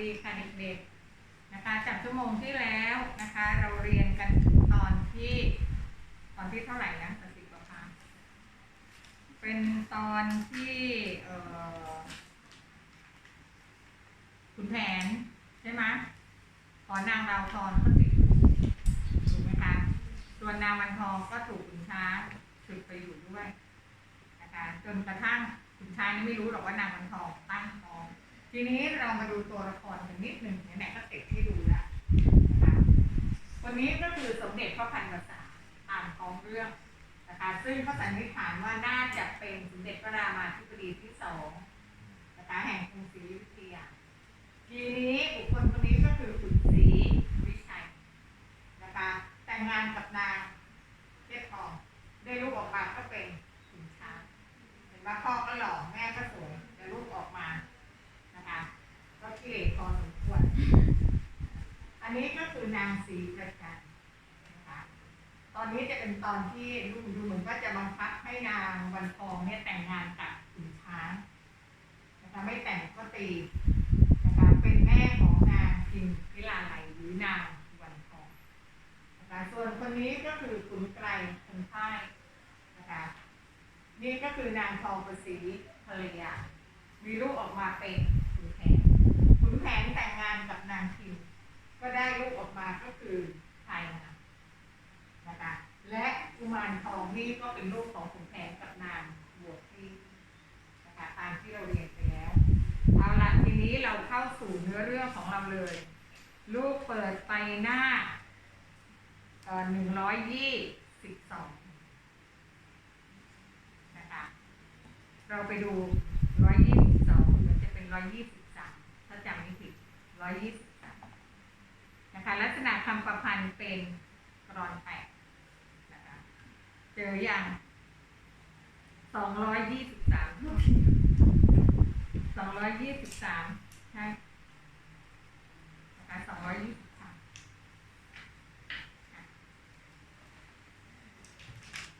ดีค่ะเด็กๆนะคะจากชั่วโมงที่แล้วนะคะ เราเรียนกันถึงตอนที่ ตอนที่เท่าไหร่นะสติประพาเป็นตอนที่เอ่อขุนแผนใช่ไหมขอนางราวทองก็ติดถูกไหมคะส่วนนางวันทองก็ถูกขุนช้างฉุดไปอยู่ด้วยนะคะจนกระทั่งขุนช้างนี่ไม่รู้หรอกว่านางวันทองตั้งท้อง ทีนี้เรามาดูตัวละครกันนิดหนึ่งไหนๆก็ติดให้ดูแล้วนะคะคนนี้ก็คือสมเด็จพระพันวษาอ่านของเรื่องนะคะซึ่งเขาสันนิษฐานว่าน่าจะเป็นสมเด็จพระรามาธิบดีที่สองนะคะแห่งกรุงศรีอยุธยาทีนี้บุคคลคนนี้ก็คือขุนศรีวิชัยนะคะแต่งงานกับนางเทพทองได้ลูกออกมาก็เป็นขุนช้างเห็นว่าพ่อก็หล่อแม่ก็สวยแต่ลูกออกมานะคะ ก็กิเลสพอสมควรอันนี้ก็คือนางศรีประจันนะคะตอนนี้จะเป็นตอนที่ดูดูเหมือนว่าจะบังคับให้นางวันทองเนี่ยแต่งงานกับขุนช้างนะคะไม่แต่งก็ตีนะคะเป็นแม่ของนางพิมพิลาไหลหรือนางวันทองนะคะส่วนคนนี้ก็คือขุนไกรคนพ่ายนะคะนี่ก็คือนางทองประสีภรรยามีลูกออกมาเป็น แผนแต่งงานกับนางพิมก็ได้ลูกออกมาก็คือชายนานะคะและกุมารทองนี่ก็เป็นลูกของขุนแผนกับนางบวชที่นะคะตามที่เราเรียนไปแล้วเอาละทีนี้เราเข้าสู่เนื้อเรื่องของเราเลย ลูกเปิดไปหน้าหนึ่งร้อยยี่สิบสองนะคะเราไปดูร้อยยี่สิบสองมันจะเป็นร้อยยี่สิบสามถ้าจำไม่ผิด ร้อยยี่สิบนะคะลักษณะคำประพันธ์เป็นกรอนแปดนะคะเจออย่างสองร้อยยี่สิบสามสองร้อยยี่สิบสามใช่นะคะสองร้อยยี่สิบสาม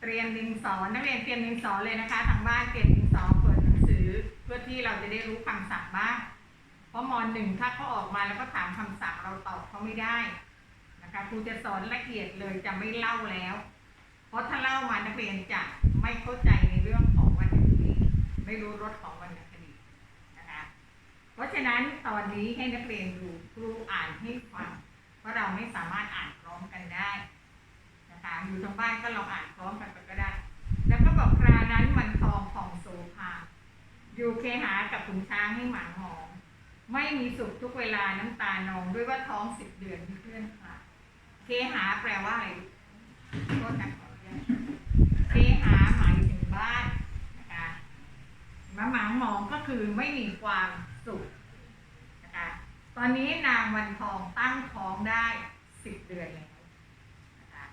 เตรียมดินสอนักเรียนเตรียมดินสอเลยนะคะทางบ้านเตรียมดินสอเปิดหนังสือ เพื่อที่เราจะได้รู้คำศัพท์บ้าง เพราะมหนึ่งถ้าเขาออกมาแล้วก็ถามคำศัพท์เราตอบเขาไม่ได้นะคะครูจะสอนละเอียดเลยจะไม่เล่าแล้ว เพราะถ้าเล่ามานักเรียนจะไม่เข้าใจในเรื่องของวรรณคดีไม่รู้รสของวรรณคดีนะคะเพราะฉะนั้นตอนนี้ให้นักเรียนดูครูอ่านให้ฟังเพราะเราไม่สามารถอ่านพร้อมกันได้นะคะอยู่ทางบ้านก็ลองอ่านพร้อมกันไปก็ได้ แล้วก็บอกครานั้นวันทองของโสภาอยู่เคหากับขุนช้างให้หมาหอม ไม่มีสุขทุกเวลาน้ำตานองด้วยว่าท้องสิบเดือนเพื่อนค่ะ เคหาแปลว่าอะไรโทษนะขออนุญาตเคหาหมายถึงบ้านนะคะมาหมางมองก็คือไม่มีความสุขนะคะตอนนี้นางวันทองตั้งท้องได้สิบเดือนแล้วนะคะ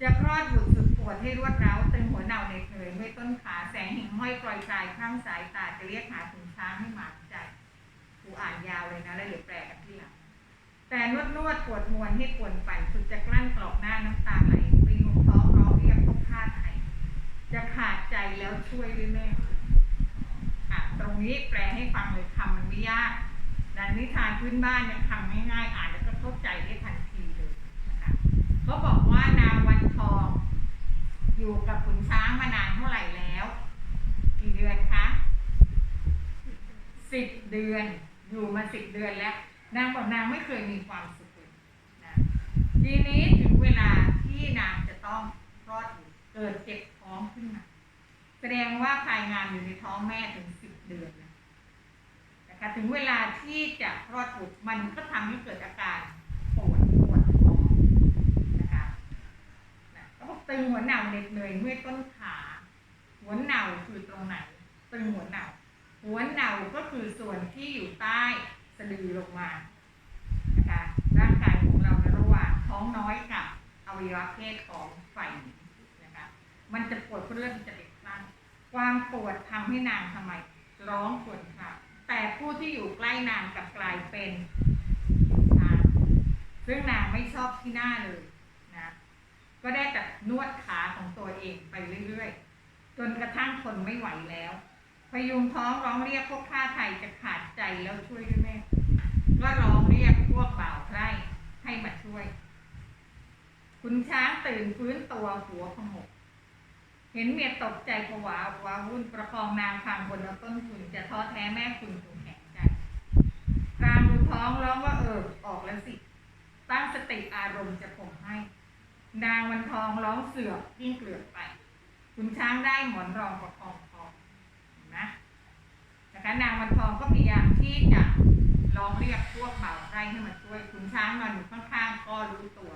จะคลอดบุตรสุดปวดให้รวดร้าวตึงหัวเน่าในเผยไม่ต้นขาแสงหิ่งห้อยกลอยกายข้างสายตาจะเรียกหาถุงช้างให้หมาใจ กูอ่านยาวเลยนะแล้วเดี๋ยวแปลกันที่หลังแต่นวดนวดปวดมวนให้ปวดปั่นสุดจะกลั้นกรอกหน้าน้ำตาไหลไปยุงท้องร้องเรียกพบฆ่าไทยจะขาดใจแล้วช่วยด้วยแม่อะตรงนี้แปลให้ฟังเลยคำมันไม่ยากดันนิทานพื้นบ้านเนี่ยคำง่ายๆอ่านแล้วก็เข้าใจได้ทันทีเลยนะคะเขาบอกว่านางวันทอง อยู่กับขุนช้างมานานเท่าไหร่แล้ว กี่เดือนคะสิบเดือน อยู่มาสิบเดือนแล้วนางบอกนางไม่เคยมีความสุขเลยนะทีนี้ถึงเวลาที่นางจะต้องคลอดเกิดเจ็บท้องขึ้นมาแสดงว่าภายงานอยู่ในท้องแม่ถึงสิบเดือนนะคะถึงเวลาที่จะคลอดบุตรมันก็ทำให้เกิดอาการปวดปวดท้องนะคะนะเขาบอกตึงหัวเหน่าเหน็ดเหนื่อยเมื่อยต้นขา หัวเหน่าคือตรงไหน ตึงหัวเหน่า หัวเหน่าก็คือส่วนที่อยู่ใต้สะดือลงมานะคะร่างกายของเราในระหว่างท้องน้อยกับอวัยวะเพศของฝ่ายหญิงนะคะมันจะปวดเพื่อที่จะเด็กคลั่งความปวดทำให้นางทำไมร้องปวดค่ะ แต่ผู้ที่อยู่ใกล้นางกับกลายเป็นชางซึ่งนางไม่ชอบที่หน้าเลยนะก็ได้แต่นวดขาของตัวเองไปเรื่อยๆ จนกระทั่งทนไม่ไหวแล้ว พยุงท้องร้องเรียกพวกข้าไทยจะขาดใจแล้วช่วยด้วยแม่ก็ร้องเรียกพวกบ่าวไพร่ให้มาช่วย คุณช้างตื่นฟื้นตัวหัวขมกเห็นเมียตกใจผวาวาวุ่นประคองนางพังบนต้นทุนจะท้อแท้แม่คุณคงแข็งใจกลางดูท้องร้องว่าเออออกแล้วสิ ตั้งสติอารมณ์จะผมให้ นางวันทองร้องเสือกยิ่งเกลือกไป คุณช้างได้หมอนรองประคอง นะคะนางวันทองก็พยายามที่จะร้องเรียกพวกบ่าวไร่ให้มาช่วยคุณช้างนอนอยู่ข้างๆก็รู้ตัว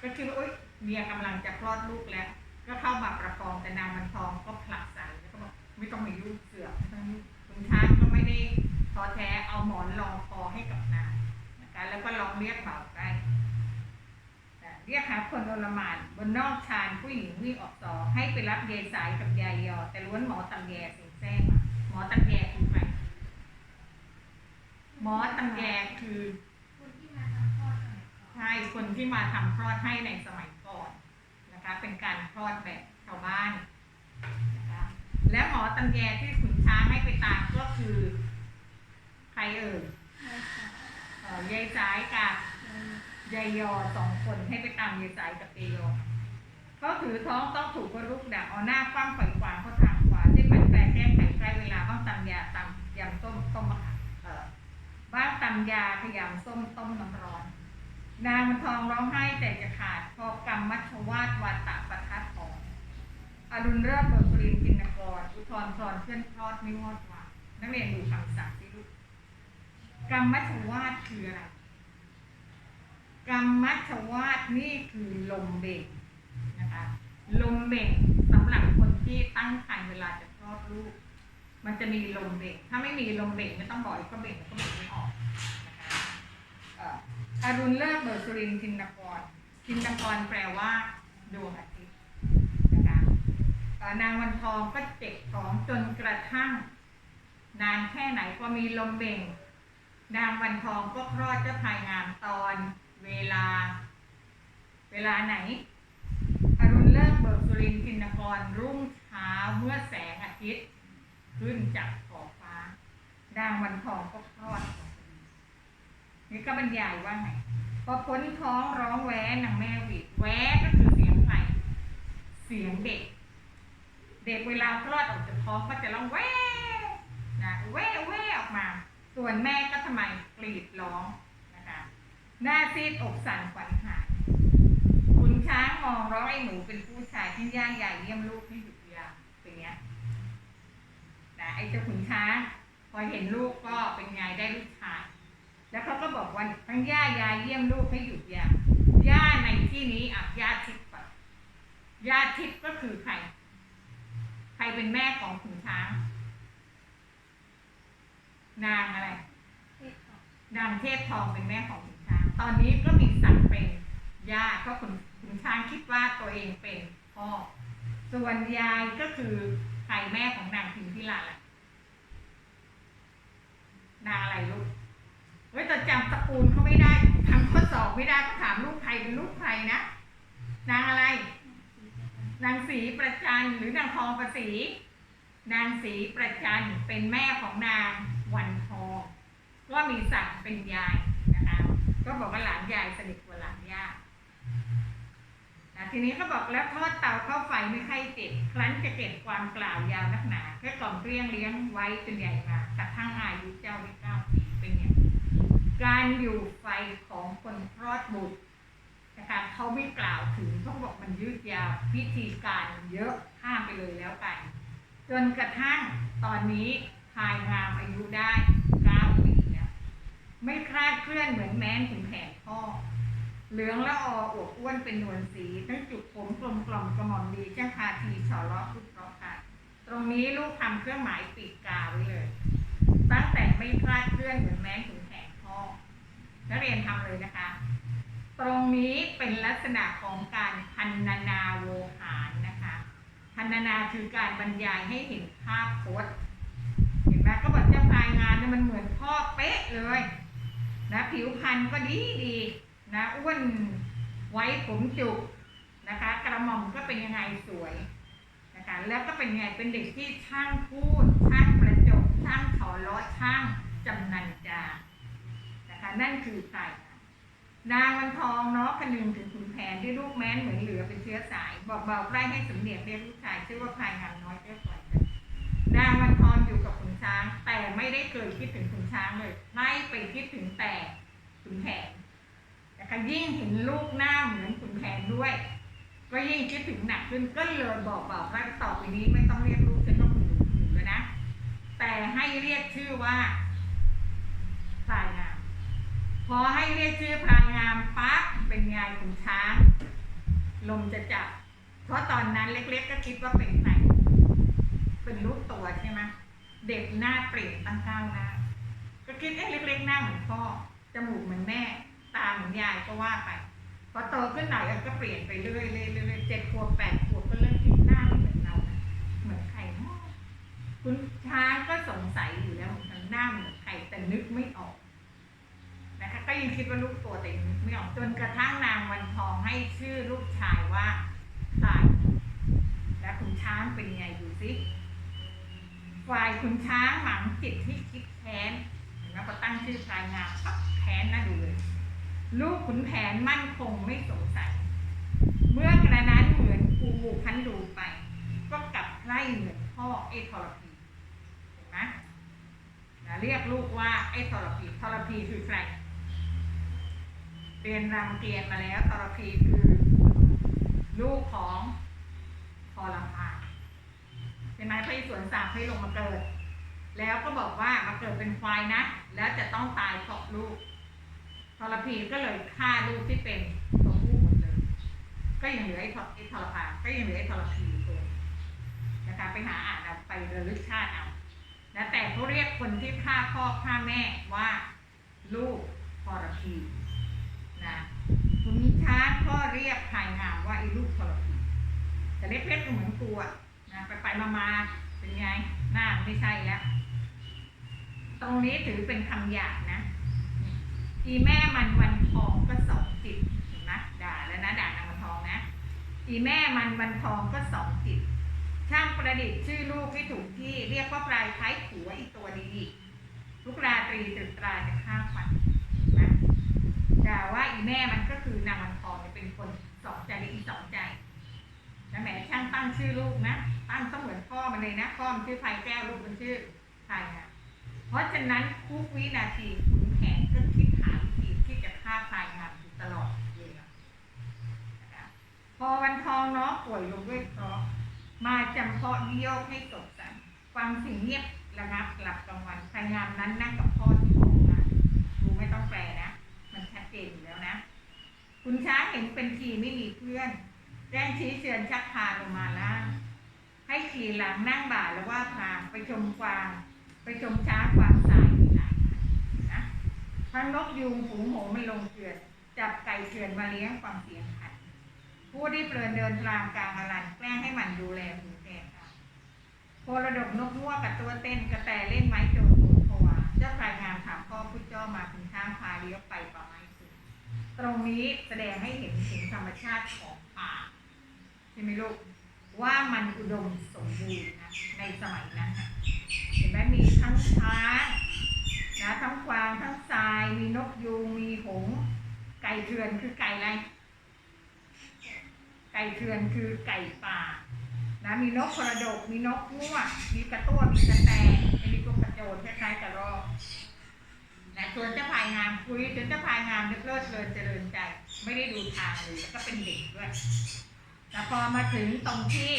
ก็คิดว่าอ๊ยเมียกำลังจะคลอดลูกแล้ว ก็เข้ามาประคองแต่นางวันทองก็ผลักใส่แล้วก็บอกไม่ต้องมายุ่งเสือกคุณช้างก็ไม่ได้ท้อแท้เอาหมอนรองคอให้กับนางนะคะแล้วก็ร้องเรียกบ่าวไร่เรียกหาคนโอลหมานบนนอกชานผู้หญิงวิ่งออกต่อให้ไปรับยายสายกับยายยอ แต่ล้วนหมอตำแยสิงแซ่มา อตำแยคือใครหมอตำแยคือคนที่มาทำคลอดใช่คนที่มาทำคลอดให้ในสมัยก่อนนะคะ เป็นการคลอดแบบชาวบ้านนะคะและหมอตำแยที่ขุนช้างให้ไปตามก็คือ ใครเอ่ยยายสายกับยายยอสองคนให้ไปตามยายสายกับเตยอเขาถือท้องต้องถูกกระลุกดักเอาหน้าคว่ำไขว่ขวางเขาท แก้ไขใช้เวลาบ้างตำยาตำยำต้มต้มมะขามเออบ้างตำยาขยำส้มต้มน้ำร้อน นางมันทองร้องไห้แต่จะขาดพอกรรมมัชวาตวาตะประทัดของอรุณเริ่มบทสุรินพินกรอุทธรพรเพื่อนคลอดไม่งอดวางนักเรียนดูคำสั่งที่ลูกกรรมมัชวาตคืออะไรกรรมมัชวาตนี่คือลมเบ่งนะคะลมเบ่งสำหรับคนที่ตั้งครรภ์เวลาจะคลอดลูก มันจะมีลมเบ่งถ้าไม่มีลมเบ่งไม่ต้องบอกก็เบ่งแล้วก็เบ่งไม่ออกนะคะอ่ออรุณเลิกเบิกสุรินทินกรทินกรแปลว่าดวงอาทิตย์นะคะนางวันทองก็เจ็บท้องจนกระทั่ง นานแค่ไหนก็มีลมเบ่ง นางวันทองก็คลอดเจ้าพายงามตอนเวลา เวลาไหนอรุณเลิกเบิกสุรินทินกรรุ่งเช้าเมื่อแสงอาทิตย์ ขึ้นจากขอบฟ้านางวันทองก็คลอดนี่ก็บรรยายว่าไงพอพ้นท้องร้องแว้นางแม่หวีดแว้ก็คือเสียงใครเสียงเด็ก เด็กเวลาคลอดออกจากท้องก็จะร้องแว้นะแว้แว้ออกมา ส่วนแม่ก็ทำไมกรีดร้องนะคะหน้าซีดอกสั่นขวัญหายคุณช้างมองร้องไอ้หนูเป็นผู้ชายที่ย่างใหญ่เยี่ยมลูกให้หยุด นะไอ้เจ้าขุนช้างพอเห็นลูกก็เป็นไงได้ลูกชายแล้วเขาก็บอกว่าทั้งย่ายายเยี่ยมลูกให้หยุดยาย่าในที่นี้อะย่าทิพย์ก่อนย่าทิพย์ก็คือใคร ใครเป็นแม่ของขุนช้าง นางอะไรนางเทพทองเป็นแม่ของขุนช้าง ตอนนี้ก็มีศักเป็นย่าก็ขุนขุนช้างคิดว่าตัวเองเป็นพ่อส่วนยายก็คือ ใครแม่ของนางพิมพิลาแหละนางอะไรลูกเฮ้ยแต่จำตระกูลเขาไม่ได้ทำข้อสอบไม่ได้ก็ถามลูกใครเป็นลูกใครนะนางอะไร นางศรีประจันหรือนางทองประศรีนางศรีประจันเป็นแม่ของนางวันทองก็มีศักดิ์เป็นยายนะคะ ก็บอกว่าหลานยายสนิทกว่าหลานย่านะ ทีนี้เขาบอกแล้วทอดเตาเข้าไฟไม่ค่อยติดครั้นจะเก็บความกล่าวยาวนักหนาแค่กล่อมเกลี้ยงเลี้ยงไว้จนใหญ่มากระทั่งอายุเจ้าได้เก้าปีเป็นเนี่ยการอยู่ไฟของคนคลอดบุตรนะคะเขาไม่กล่าวถึงเขาบอกมันยืดยาวพิธีการเยอะข้ามไปเลยแล้วกันจนกระทั่งตอนนี้พายงามอายุได้เก้าปีแล้วไม่คลาดเคลื่อนเหมือนแม้นถึงแผงพ่อ เหลืองละอออวบอ้วนเป็นนวลสีทั้งจุกผมกลมกล่อมกระหม่อมดีเจ้าพาทีฉอล้อพุดเพราะค่ะ ตรงนี้ลูกทำเครื่องหมายปีกกาไว้เลย ตั้งแต่ไม่คลาดเคลื่อนเหมือนแม้ถึงแผงพ่อนักเรียนทำเลยนะคะ ตรงนี้เป็นลักษณะของการพันนานาโวหารนะคะพันนานาคือการบรรยายให้เห็นภาพโพสเห็นไหมก็บอกเจ้าพายงานเนี่ยมันเหมือนพ่อเป๊ะเลย นะผิวพรรณก็ดีดี นะอ้วนไว้ผมจุกนะคะ กระหม่อมก็เป็นยังไงสวยนะคะ แล้วก็เป็นยังไงเป็นเด็กที่ช่างพูดช่างประจบช่างถอล้อช่างจำนันจานะนะคะ นั่นคือใครนางวันทองเนาะคนึงถึงขุนแผนที่ลูกแม้นเหมือนเหลือเป็นเชื้อสาย บอกเบาใกล้ให้สำเนียกเรียกลูกชายชื่อว่าพายงามน้อยเจ้าปล่อยกันนางวันทองอยู่กับขุนช้าง แต่ไม่ได้เคยคิดถึงขุนช้างเลยไม่ไปคิดถึงแต่ขุนแผน นะคะยิ่งเห็นลูกหน้าเหมือนขุนแผนด้วย ก็ยิ่งคิดถึงหนักขึ้นก็เลยบอกเบาว่าต่อไปนี้ไม่ต้องเรียกลูกฉันต้องหนูหนูแล้วนะ แต่ให้เรียกชื่อว่าพลายงาม พอให้เรียกชื่อพลายงามปั๊บเป็นไงขุนช้าง ลมจะจับ เพราะตอนนั้นเล็ก ๆ ก็คิดว่าเป็นใครเป็นลูกตัวใช่ไหมเด็กหน้าเปลี่ยนตั้งก้าวหน้าก็คิดเอ๊ะเล็ก ๆ หน้าเหมือนพ่อจมูกเหมือนแม่ ตาเหมือนยายก็ว่าไป พอโตขึ้นหน่อยก็เปลี่ยนไปเรื่อยๆเรื่อยๆเจ็ดขวบแปดขวบก็เริ่มคิดหน้าไม่เหมือนเรานะเหมือนใครเนาะคุณช้างก็สงสัยอยู่แล้วเหมือนกันหน้าเหมือนใครแต่นึกไม่ออกนะคะก็ยังคิดว่าลูกตัวแต่นึกไม่ออกจนกระทั่งนางวันทองให้ชื่อลูกชายว่าตายและคุณช้างเป็นไงดูสิฝ่ายคุณช้างหมังจิตที่คิดแค้นเห็นไหมพอตั้งชื่อพลายงามปั๊บแค้นน่าดูเลย ลูกขุนแผนมั่นคงไม่สงสัย เมื่อกระนั้นเหมือนกูพันดูไป ก็กลับไล่เหมือนพ่อไอ้ทรพีเห็นไหมเรียกลูกว่าไอ้ทรพีทรพีคือใครเรียนรำเกียรติมาแล้วทรพีคือ ลูกของทรพานใช่ไหมพระอิศวรสาปให้ลงมาเกิด แล้วก็บอกว่ามาเกิดเป็นควายนะ แล้วจะต้องตายเพราะลูก ทรพีก็เลยฆ่าลูกที่เป็นตัวผู้หมดเลย ก็ยังเหลือไอ้ทรไอ้ทรพานก็ยังเหลือไอ้ทรพีตัวนะคะไปหาอ่านเอาไประลึกชาติเอานะแต่เขาเรียกคนที่ฆ่าพ่อฆ่าแม่ว่า ลูกทรพีนะคุณช้างก็เรียกพายงามว่าไอ้ลูกทรพีแต่เล็กๆก็เหมือนกูอะนะไปไปมามาๆเป็นไงหน้าไม่ใช่แล้วตรงนี้ถือเป็นคำหยาบนะ อีแม่มันวันทองก็สองจิตเห็นไหมด่าแล้วนะด่านางวันทองนะ อีแม่มันวันทองก็สองจิต ช่างประดิษฐ์ชื่อลูกที่ถูกที่เรียกว่าปลายท้ายผัวอีกตัวดีทุกราตรีตรึกตราจะฆ่าฟันนไหมด่าว่าอีแม่มันก็คือนางวันทองเป็นคนสองใจอีสองใจนะแหมช่างตั้งชื่อลูกนะตั้งก็เหมือนพ่อมันเลยนะพ่อมันชื่อพายแก้วลูกมันชื่อพายงามเพราะฉะนั้นทุกวินาทีขุนแผนก็คิดหาวิธีที่จะฆ่าพายงามอยู่ตลอดเลานะคะพอวันทองเนาะป่วยลงด้วยเคราะมาจำเพาะนิยกให้ตกสันฟังสิ่งเงียบระงับหลับกลางวันพยายามนั้นนั่งกับพ่อที่ห้องน้ำดูไม่ต้องแปลนะ มันชัดเจนอยู่แล้วนะ คุณช้างเห็นเป็นทีไม่มีเพื่อนแจ้งชี้เชิญชักพาลงมาล่างให้ขี่หลังนั่งบ่าแล้วว่าพาไปชมกวาง ไปชมช้างกวางสาย ทั้งนกยูงฝูงหมันลงเกลือนจับไก่เกลือนมาเลี้ยงฟังเสียงขันผู้ที่เพลินเดินกลางกลางอรันแกล้งให้มันดูแลหูแกค่ะโพระดกนกมั่วกับตัวเต้นกระแตเล่นไม้โจรโผวาเจ้าพลายงามถามพ่อพุทธเจ้ามาถึงช้างพาเลี้ยวไปป่าไม้สูงตรงนี้แสดงให้เห็นถึงธรรมชาติของป่าใช่ไหมลูกว่ามันอุดมสมบูรณ์นะในสมัยนั้นเห็นไหมมีทั้งช้าง นะทั้งกวางทั้งทรายมีนกยูงมีหงส์ไก่เถื่อนคือไก่อะไร ไก่เถื่อนคือไก่ป่านะมีนกกระดกมีนกมั่วมีกระตั้วมีกระแตมีตัวกระโจนคล้ายๆกระรอกนะส่วนเจ้าพายงามคุยจนเจ้าพายงามนึกเลิศเลินเจริญใจ ไม่ได้ดูทางเลยแล้วก็เป็นเด็กด้วยแต่พอมาถึงตรงที่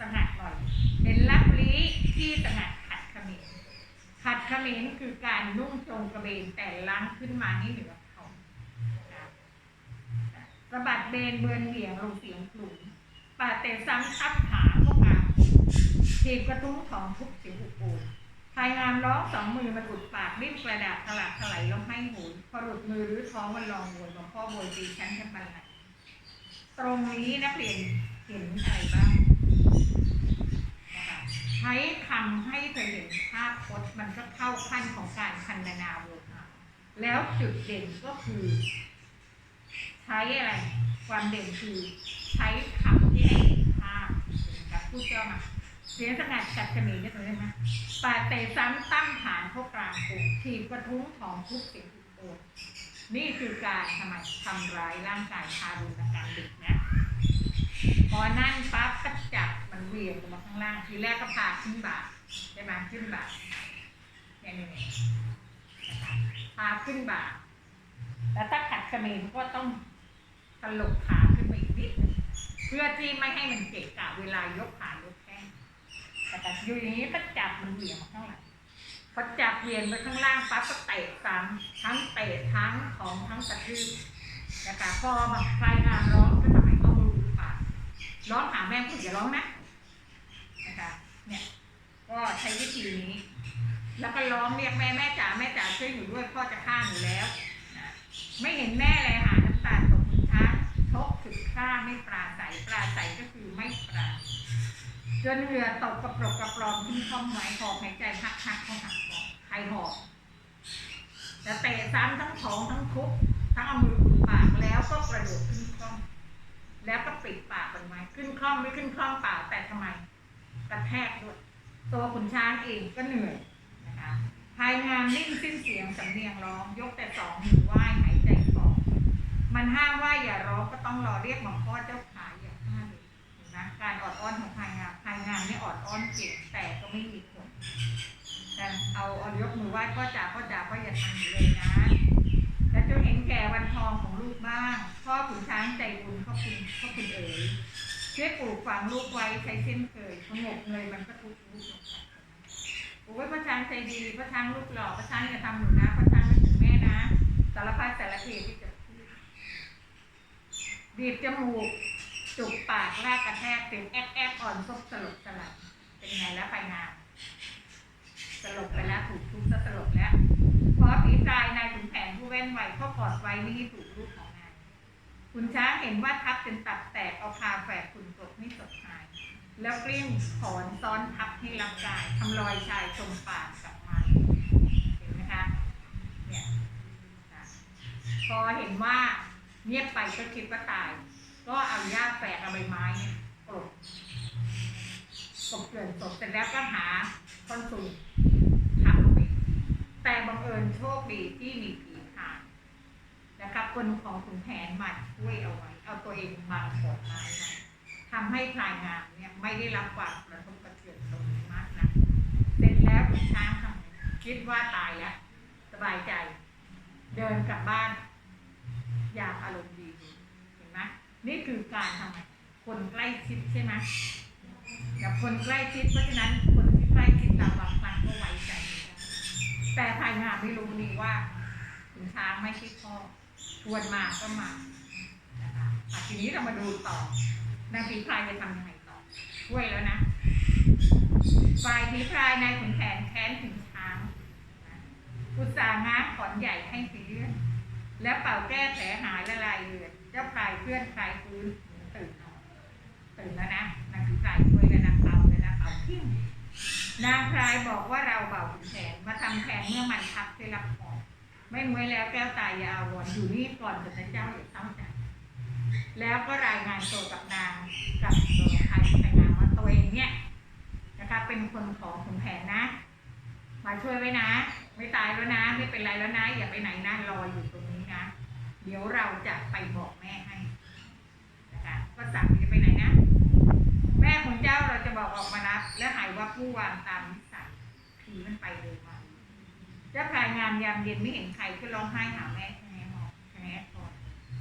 สงัดหน่อยเห็นลับลี้ที่สงัดขัดเขมร ขัดเขมรคือการนุ่งโจงกระเบนแต่ล้างขึ้นมานี่เหนือเขานะสะบัดเบนเบือนเหวี่ยงลงเสียงกลุ่มปาเตซ้ำทับขาพวกงามถีบกระทุ้งทองทุบเสียงอุปูภายงามร้องสองมือมันอุดปากริบกระดาษถลากถลายร้องให้หูพอหลุดมือหรือท้องมันลองวนหลวงพ่อโวยตีชั้นกันบันไหนตรงนี้นักเรียนเห็นอะไรบ้าง ใช้คำให้เธอเห็นภาพพจน์มันก็เข้าขั้นของการพันนาโวหารแล้วจุดเด่นก็คือ ใช้อะไร ความเด่นคือใช้คำที่ให้เห็นภาพนะครับพูดเจ้ามาเสียงสงัดกัดเขมิ้นเนี่ยตรงนี้ไหมปาเตซ้ำตั้มฐานพวกกลางปุกถีบกระทุ้งของทุกเสียงทุกโกกนี่คือการทำไมทำร้ายร่างกายทารุณกรรมเด็กนะพอนั่นปั๊บก็ เวียงลงมาข้างล่างทีแรกก็พาขึ้นบ่าใช่ไหมขึ้นบ่าเนี่ยเนี่ยเนี่ยนะคะพาขึ้นบ่าแล้วถ้าขัดเขมรก็ต้องตลบขาขึ้นไปอีกนิดเพื่อที่ไม่ให้มันเกะกะเวลายกขายกแข้งแต่อยู่อย่างนี้ก็จับมันเหวี่ยงมาข้างหลังพอจับเหวี่ยงไปข้างล่างปั๊บก็เตะซ้ำทั้งเตะทั้งของทั้งกระทืบนะคะพอมาคลายงานร้องก็ทำให้เขามือปากร้องหาแม่ผู้อย่าร้องนะ นะคะ เนี่ยก็ใช้วิธีนี้ แล้วก็ร้องเรียกแม่แม่จ๋าแม่จ๋าช่วยหนูด้วยพ่อจะฆ่าหนูแล้วนะไม่เห็นแม่เลยหาน้ำตาตกคุณช้าทกถึงฆ่าไม่ปราศัยปราศัยก็คือไม่ปราจนเหงื่อตกกระปรกกระปรอมขึ้งคล่อมไว้หอบหายใจพักพักเของกคอใครหอบจะเตะซ้ำทั้งท้องทั้งทุบทั้งเอามืออุดปากแล้วก็กระโดดขึ้นคล่อม แล้วก็ปิดปากมันไว้ขึ้นคล่อมไม่ขึ้นคล่อมเปล่าแต่ทำไมกระแทกด้วย ตัวขุนช้างเองก็เหนื่อยนะคะภายงานนิ่งสิ้นเสียงสำเนียงร้อง ยกแต่สองมือไหว้หายใจออกมันห้ามว่าอย่าร้องก็ต้องรอเรียกหมอพ่อเจ้าขาอย่าฆ่าเลยนไหมการออดอ้อนของภายงานภายงานนี่ออดอ้อนเก่งแต่ก็ไม่มีผลแต่เอาเอายกมือไหว้พ่อจ๋าพ่อจ๋าพ่ออย่าทำอย่าเลยนะแต่จงเห็นแก่วันทองของลูกบ้างพ่อขุนช้างใจบุญพ่อคุณพ่อคุณเอ๋ยช่วยปลูกฝังลูกไว้ใช้เส้นเคยสงบเลยมันก็ทุกข์ โอ้ยพระช้างใจดีพระช้างลูกหล่อพระช้างอย่าทำหนูนะพระช้างไม่ถึงแม่นะสารพัดสารเพที่จะพูดบีบจมูกจุกปากลากกระแทกเสียงแอ๊กแอ๊กอ่อนซบสลบสลับเป็นไงแล้วไปงานสลบไปแล้วถูกทุบสลบแล้วพอผีตายนายขุนแผนผู้เว้นไหวก็กอดไว้นี่ถูกลูกของนายคุณช้างเห็นว่าทับจนตับแตกเอาคาแฝกคุณกไม่สดหา แล้วกลิ้งถอนซ้อนทับให้รับกายทำรอยชายตรงปากกลับมาเห็นไหมคะเนี่ยพอเห็นว่าเงียบไปก็คิดว่าตาย ก็เอาหญ้าแฝกเอาใบไม้เนี่ยกลบกลบเกลื่อนศพเสร็จแล้วก็หาท่อนสูงทับลงไปแต่บังเอิญโชคดีที่มีผีผ่านนะครับคนของขุนแผนมาช่วยเอาไว้ เอาตัวเองบังกดไม้ไว้ ทำให้พลายงามเนี่ยไม่ได้รับความกระทบกระเทือนตรงนี้มากนะเสร็จแล้วขุนช้างทำคิดว่าตายแล้วสบายใจ เดินกลับบ้าน อย่างอารมณ์ดีเห็นไหมนี่คือการทำไงคนใกล้ชิดใช่ไหมกับคนใกล้ชิดเพราะฉะนั้นคนที่ใกล้ชิดเราบางครั้งก็ไว้ใจ แต่พลายงามไม่รู้นี่ว่าขุนช้างไม่ใช่พ่อชวนมาก็มานะคะทีนี้เรามาดูต่อ นางผีพรายจะทำยังไงต่อช่วยแล้วนะ ฝ่ายผีพรายนายขุนแผนแค้นถึงช้างอุตส่าห์ง้าขอนใหญ่ให้สีเลือดแล้วเป่าแก้แผลหายละลายเลือดเจ้าพรายเพื่อนพรายฟื้นตื่นนอนตื่นแล้วนะนางผีพรายช่วยแล้วนะเป่าแล้วนะเป่าทิ้งนางพรายบอกว่าเราเป่าขุนแผนมาทำแผนเมื่อมันทับได้รับพรไม่มวยแล้วแก้วตายยาอวรณ์อยู่นี่ก่อนกับพระเจ้าอย่าเศร้าใจ แล้วก็รายงานตัวกับนางกับตัวใครรายงานว่าตัวเองเนี่ยนะคะเป็นคนของขุนแผนนะ มาช่วยไว้นะ ไม่ตายแล้วนะ ไม่เป็นไรแล้วนะ อย่าไปไหนนะรออยู่ตรงนี้นะ เดี๋ยวเราจะไปบอกแม่ให้นะคะก็สั่งจะไปไหนนะ แม่ของเจ้าเราจะบอกออกมารับและหายว่าผู้วางตามนิสัยผีมันไปเลยมาเจ้าพายงามยามเย็นไม่เห็นใครก็ร้องไห้หาแม่แค่หอแค่พอ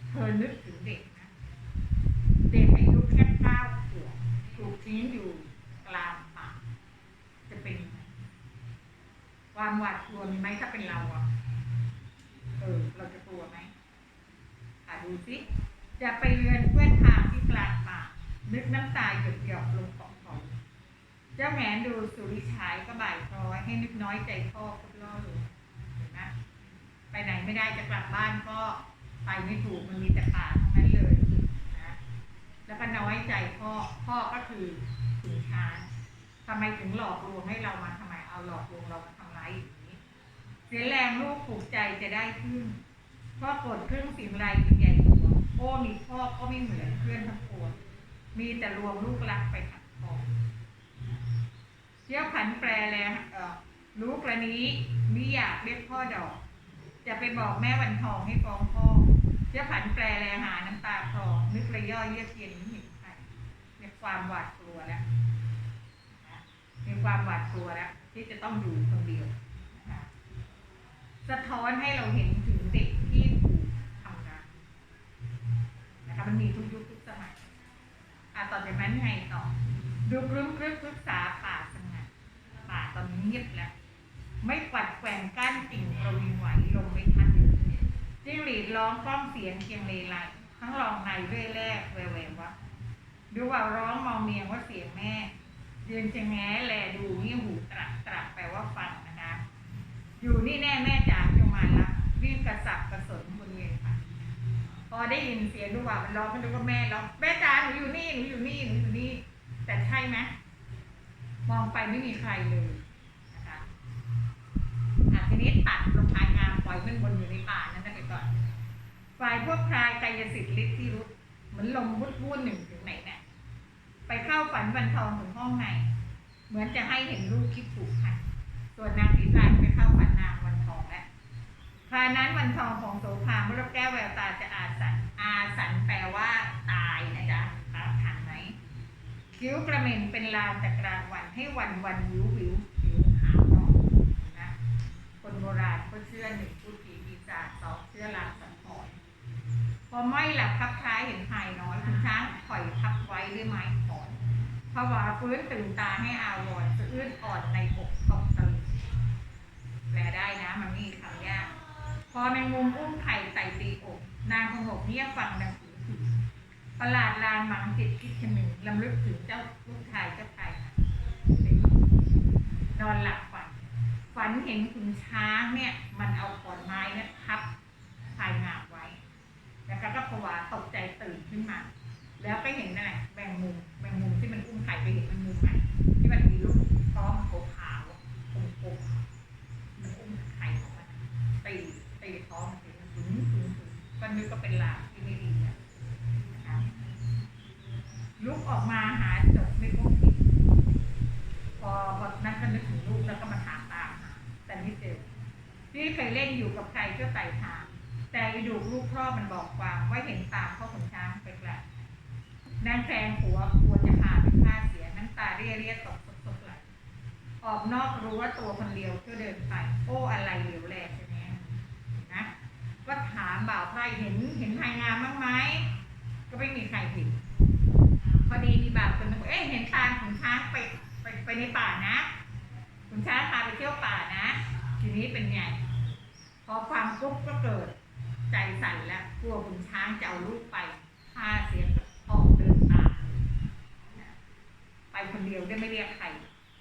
เธอนึกถึงเด็กนะ เด็กอายุแค่เก้าขวบ ถูกทิ้อยู่กลางป่าจะเป็นยังไงความหวาดกลัวมีไหมถ้าเป็นเราอะเออเราจะกลัวไหมอะดูสิจะไปเรือนเพื่อนทางที่กลางป่านึกน้ำตาหยดหยอกลงของของเจ้าแหงนดูสุริฉายก็บ่ายคล้อยให้นึกน้อยใจพ่อก็ล่อลงเห็นไหมไปไหนไม่ได้จะกลับบ้านก็ไปไม่ถูกมันมีแต่ป่าทั้งนั้นเลย แล้วก็น้อยใจพ่อ พ่อก็คือขุนช้างทำไมถึงหลอกลวงให้เรามาทำไมเอาหลอกลวงเรามาทำร้ายอย่างนี้ เสียแรงลูกผูกใจจะได้ขึ้นพ่อกดเครื่องสิ่งไรเป็นใหญ่หัวโอ้มีพ่อก็ไม่เหมือนเพื่อนทั้งปวงมีแต่รวมลูกรักไปขัดคอเที่ยวผันแปรแล้วเอ่อรู้กรณีมิอยากเรียกพ่อดอก จะไปบอกแม่วันทองให้ฟ้องพ่อ เจ้าผันแปลแลหาน้ำตาคลอนึกระย่อเยือกเย็นไม่เห็นใครมีความหวาดกลัวแล้วนความหวาดกลัวแล้วที่จะต้องอยู่คนเดียวนะคะสะท้อนให้เราเห็นถึงเด็กที่ถูกทำร้ายนะคะมันมีทุกยุคทุกสมัยอะต่อจากนั้นไงต่อดูกรึ้มกรึ้มรึกษาป่าสงัดป่าตอนนี้เงียบแล้ว ไม่กวัดแกว่งกั้นติ่งประวิงไหวลงไม่ จิ้งหรีดร้องกล้องเสียงเคียงเลไลทั้งรองในเรื่ยแรกแวววววะดูว่าร้องมองเมียงว่าเสียงแม่ยืนจะแง้แลดูนี่หูตรักตรักแปลว่าฟังนะคะ อยู่นี่แน่แม่จ๋าจงมาละวิ่งกระสับกระสนบนเวียนค่ะพอได้ยินเสียงดูว่ามันร้องก็นึกว่าแม่ร้องแม่จ๋าหนูอยู่นี่หนูอยู่นี่หนูอยู่นี่ แต่ใช่ไหมมองไปไม่มีใครเลยนะคะอะทีนี้ตัดลงพายงามปล่อยมันบนอยู่ในป่านะ ก่อน ฝ่ายพวกพรายกายสิทธิ์ฤทธิ์รุดเหมือนลมวุดวุ่นหนึ่งถึงไหนเนี่ยไปเข้าฝันวันทองถึงห้องใน เหมือนจะให้เห็นรูปคิดถูกค่ะส่วนนางผีพรายไปเข้าฝันนางวันทองแล้วครานั้นวันทองของโสภาเมื่อแก้วแววตาจะอาสันอาสันแปลว่าตายนะจ๊ะครับทันไหมคิ้วกระเม็นเป็นลานแต่กลางวันให้วันวันวิววิววิวหาวนอกนะคนโบราณก็เชื่อหนึ่ง ชื่อลาสังหรณ์พอไม่หลับพับท้ายเห็นภายน้อยคุณช้างปล่อยทับไว้ด้วยไม้ขอนภาวะฟื้นตื่นตาให้อาวรสะอื้นอ่อนในอกตกตะลึงแปลได้นะ มันมีคำยาก พอแมงมุมอุ้มไข่ใส่ตีอก นางพงกเงียบฟังดังหูถึงประหลาดลานหมังจิตคิดชนึงลำลึกถึงเจ้าลูกชายเจ้าชายนอนหลับฝัน ฝันเห็นขุนช้างเนี่ย มันเอาขอนไม้เนี่ยทับ ชายงาไว้แล้วก็ผวาตกใจตื่นขึ้นมา แล้วก็เห็นนั่นแหละแมงมุมแมงมุมที่มันอุ้มไข่ไปเห็นแมงมุมไหมที่มันมีลูกท้องขาวขาวกลมๆมันอุ้มไข่ของมันตีตีท้องมันตีมันถึงถึงถึงก็นึกก็เป็นลาที่ไม่ดีนะคะลุกออกมาหาจบไม่พบผิดพอพอนั้นก็นึกถึงลูกแล้วก็มาถามตามหาแต่ไม่เจอที่เคยเล่นอยู่กับใครก็ไต่ถาม ไปดูลูกพ่อมันบอกความว่าเห็นตามพ่อขุนช้างไปกละนางแฟงหัวกลัวจะพาไปฆ่าเสียน้ำตาเรียเรียตกตกตกไหลออกนอกรู้ว่าตัวคนเดียวก็เดินไปโอ้อะไรเหลวแหลกใช่ไหมนะก็ถามบ่าวไพรเห็นเห็นภายงามบ้างไหมก็ไม่มีใครเห็นพอดีมีบ่าวคนนึงเอ๊ะเห็นตามขุนช้างไปไปไปในป่านะขุนช้างพาไปเที่ยวป่านะ ทีนี้เป็นไงพอความปุ๊บก็เกิด สั่นแล้วกลัวขุนช้างจะเอาลูกไปพาเสียออกเดินตามไปคนเดียวได้ไม่เรียกใคร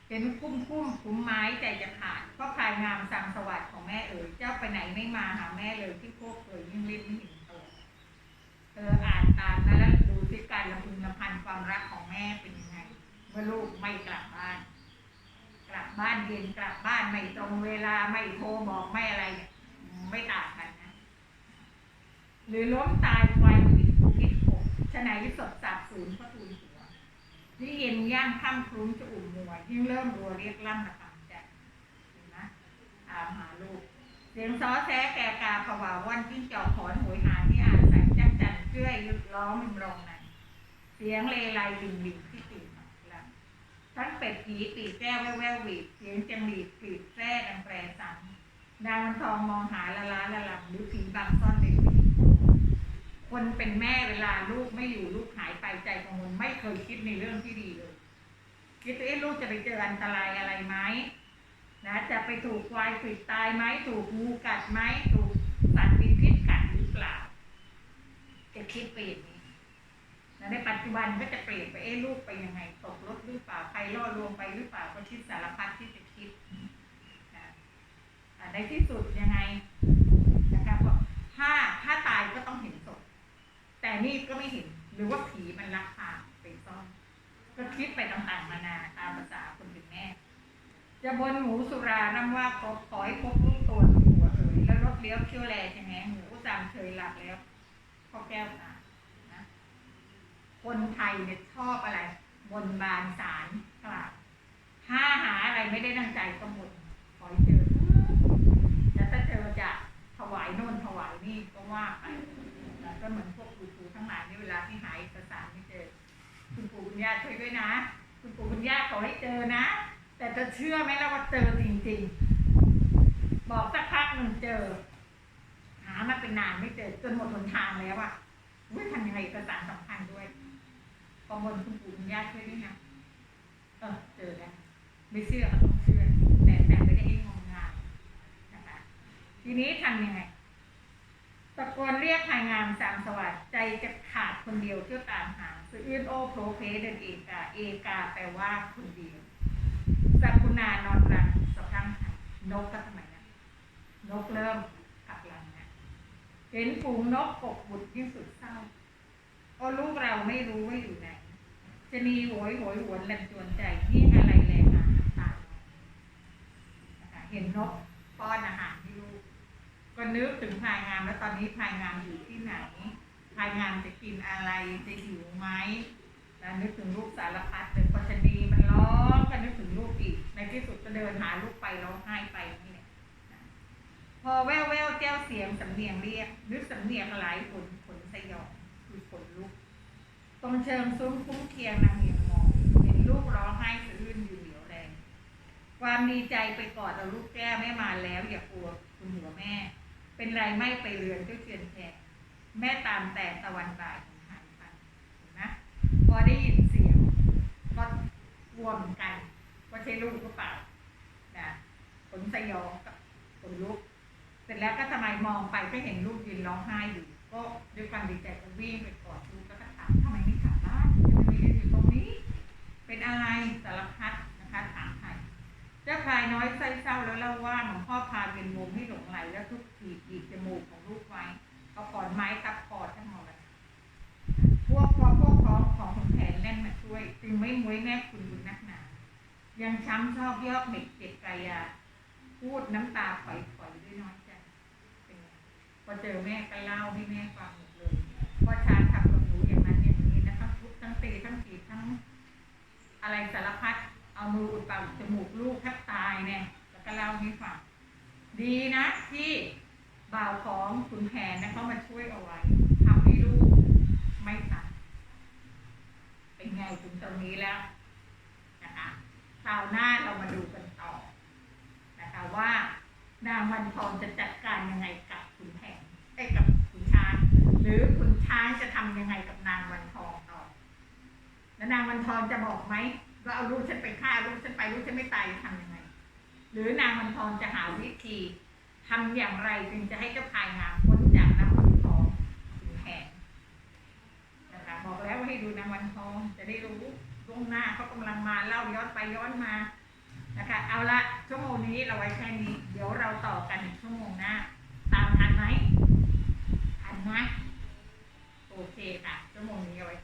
เห็นคุ้มคุ้มคุ้มไม้ใจจะขาดก็พลายงามสังสวัสดิ์ของแม่เอ๋ยเจ้าไปไหนไม่มาหาแม่เลยที่พวกเอ๋ยยิ่งรีบไม่เห็นเธอเธออ่านตามนะแล้วดูที่การลำพึงลำพันความรักของแม่เป็นยังไงเมื่อลูกไม่กลับบ้าน กลับบ้านเย็นกลับบ้านไม่ตรงเวลาไม่โทรบอกไม่อะไร ไม่ต่างกันนะ หรือล้มตายไวผิดผิดอกฉะไหนสดสาบสูญพระทูลหัวนี่เย็นย่างค่ำคลุ้มจะอุ่มมัวยิ่งเริ่มรัวเรียกลั่นระคำใจเห็นไหมถามหาลูกเสียงซอแซ้แกกาผวาวันจิ้งจอกขอนหวยหาที่อาศัยจักจันเกลื่อยุดล้อมมิมรองนั้นเสียงเลไลลิงลิงที่ตื่นแล้วทั้งเป็ดผีปีแก้วแว่วแววหวีดเสียงจังหลีดกรีดแทร่ดังแปรสันนางวันทองมองหาละล้าละลำหรือผีบางซ่อนเล็ก คนเป็นแม่เวลาลูกไม่อยู่ลูกหายไปใจกังวลไม่เคยคิดในเรื่องที่ดีเลย คิดว่าลูกจะไปเจออันตรายอะไรไหมนะจะไปถูกควายผิดตายไหมถูกงูกัดไหมถูกสัตว์มีพิษกัดหรือเปล่าจะคิดไปอย่างนี้นะในปัจจุบันก็จะเปลี่ยนไปเอ๊ลูกไปยังไง ตกรถหรือเปล่าใครล่อลวงไปหรือเปล่าก็คิดสารพัดที่จะคิดนะในที่สุดยังไงนะครับว่าถ้าถ้าตายก็ต้องเห็น แต่นี่ก็ไม่เห็น หรือว่าผีมันลักพาไปซ่อนก็คิดไปต่างๆนานาตามภาษาคนเป็นแม่จะบนหมูสุราร่ำว่าขอขอให้พบลูกตัวหัวเอยแล้วรถเลี้ยวเที่ยวแลใช่ไหมหมูจำเคยหลับแล้วพ่อแก้วตานะคนไทยเนี่ยชอบอะไร บนบานสารกล่าวถ้าหาอะไรไม่ได้ดังใจก็บนขอให้เจอแล้วถ้าเจอจะถวายว่าไปแล้ว ก็เหมือนพวกครูๆทั้งหลายในเวลาที่หาเอกสารไม่เจอ คุณปู่คุณย่าช่วยด้วยนะ คุณปู่คุณย่าขอให้เจอนะ แต่จะเชื่อไหมล่ะว่าเจอจริงๆ บอกสักพักหนึ่งเจอ หามาเป็นนานไม่เจอจนหมดหนทางแล้วอะว่าทำยังไงเอกสารสำคัญด้วยพอบนคุณปู่คุณย่าช่วยด้วยนะเออเจอแล้วไม่เชื่อก็ต้องเชื่อแต่แต่ไม่ได้ให้งมงายนะคะทีนี้ทำยังไง ตะโกนเรียกภายงามสามสวัสดิ์ใจจะขาดคนเดียวเที่ยวตามหาสะอื้นโอโพรเพเดินเอกา เอกาแปลว่าคนเดียวสักคุณานอนรังสะพรังนกก็ทำไมนะนกเริ่มกลับหลังนะเห็นฝูงนกกกบุตรยิ่งสุดเศร้าโอ้ลูกเราไม่รู้ว่าอยู่ไหนจะมีโหยโหยหวนลันจวนใจนี่อะไรแลหาตาเห็นนกป้อนอาหาร ก็นึกถึงพายงามแล้วตอนนี้พายงามอยู่ที่ไหนพายงามจะกินอะไรจะหิวไหมแล้วนึกถึงลูกสารพัดเลยพอชะนีมันร้องก็นึกถึงลูกอีก ในที่สุดก็เดินหาลูกไปร้องไห้ไปนี่แหละนะพอแววแววแจ้วเสียงสำเนียงเรียกนึกสำเนียงหลายขนขนสยองคือขนลุก ตรงเชิงซุ้มคุ้มเคียงนางเหียงมองเห็นลูกร้องไห้สะอื้นอยู่เหลียวแรง ความดีใจไปกอดเอาลูกแก้วแม่มาแล้วอย่ากลัวคุณหัวแม่ เป็นไรไม่ไปเรือนเจ้าเชียนแขกแม่ตามแต่ตะวันบ่ายหายไปเห็นไหมพอได้ยินเสียงก็กลัวเหมือนกันว่าใช่ลูกหรือเปล่านะขนสยองกับขนลุก เสร็จแล้วก็ทำไมมองไปก็เห็นลูกยืนร้องไห้อยู่ ก็ด้วยความดีใจก็วิ่งไปกอดลูกแล้วก็ถามทำไมไม่กลับบ้านทำไมยืนอยู่ตรงนี้ เป็นอะไรสารพัดนะคะถามไทย เจ้าพลายน้อยไส้เศร้าแล้วเล่าว่าหลวงพ่อพาเป็นมุมให้หลงไหลแล้วทุกทีบีบจมูกของลูกไว้เอาขอนไม้ทับคอทั้งหมดเลยพวกพอพวกพ้องของขุนแผนแน่นมาช่วย จึงไม่มวยแม่คุณบุญนักหนา ยังช้ำชอบยอกเม็ดเจ็บกายา พูดน้ำตาปล่อยๆด้วยน้อยใจพอเจอแม่ก็เล่าให้แม่ฟังหมดเลยว่าชาทำกับหนูอย่างนั้นอย่างนี้นะทั้งทุบทั้งตีทั้งถีทั้งอะไรสารพัด เอามืออุดปากจมูกลูกแทบตายเนี่ยแล้วก็เล่าให้ฟังดีนะที่บ่าวของขุนแผนนะเขามาช่วยเอาไว้ทำให้ลูกไม่ตายเป็นไงถึงตรงนี้แล้วนะคะคราวหน้าเรามาดูกันต่อนะคะว่านางวันทองจะจัดการยังไงกับขุนแผนไอ้กับขุนช้างหรือขุนช้างจะทำยังไงกับนางวันทองต่อ แล้วนางวันทองจะบอกไหม แล้เอาลูกฉันไปฆ่าลูกฉันไปลูกฉันไม่ตายจะทำยังไง หรือนางมันทองจะหาวิธีทำอย่างไรจึงจะให้เจ้าพายงามพ้นจากน้ำมันทองหรือแหงนะคะบอกแล้วว่าให้ดูนางมันทองจะได้รู้ล่วงหน้าเขากำลังมาเล่าย้อนไปย้อนมานะคะเอาละชั่วโมงนี้เราไว้แค่นี้ เดี๋ยวเราต่อกันอีกชั่วโมงหน้า ตามทันไหมทันไหมโอเคค่ะชั่วโมงนี้เอาไว้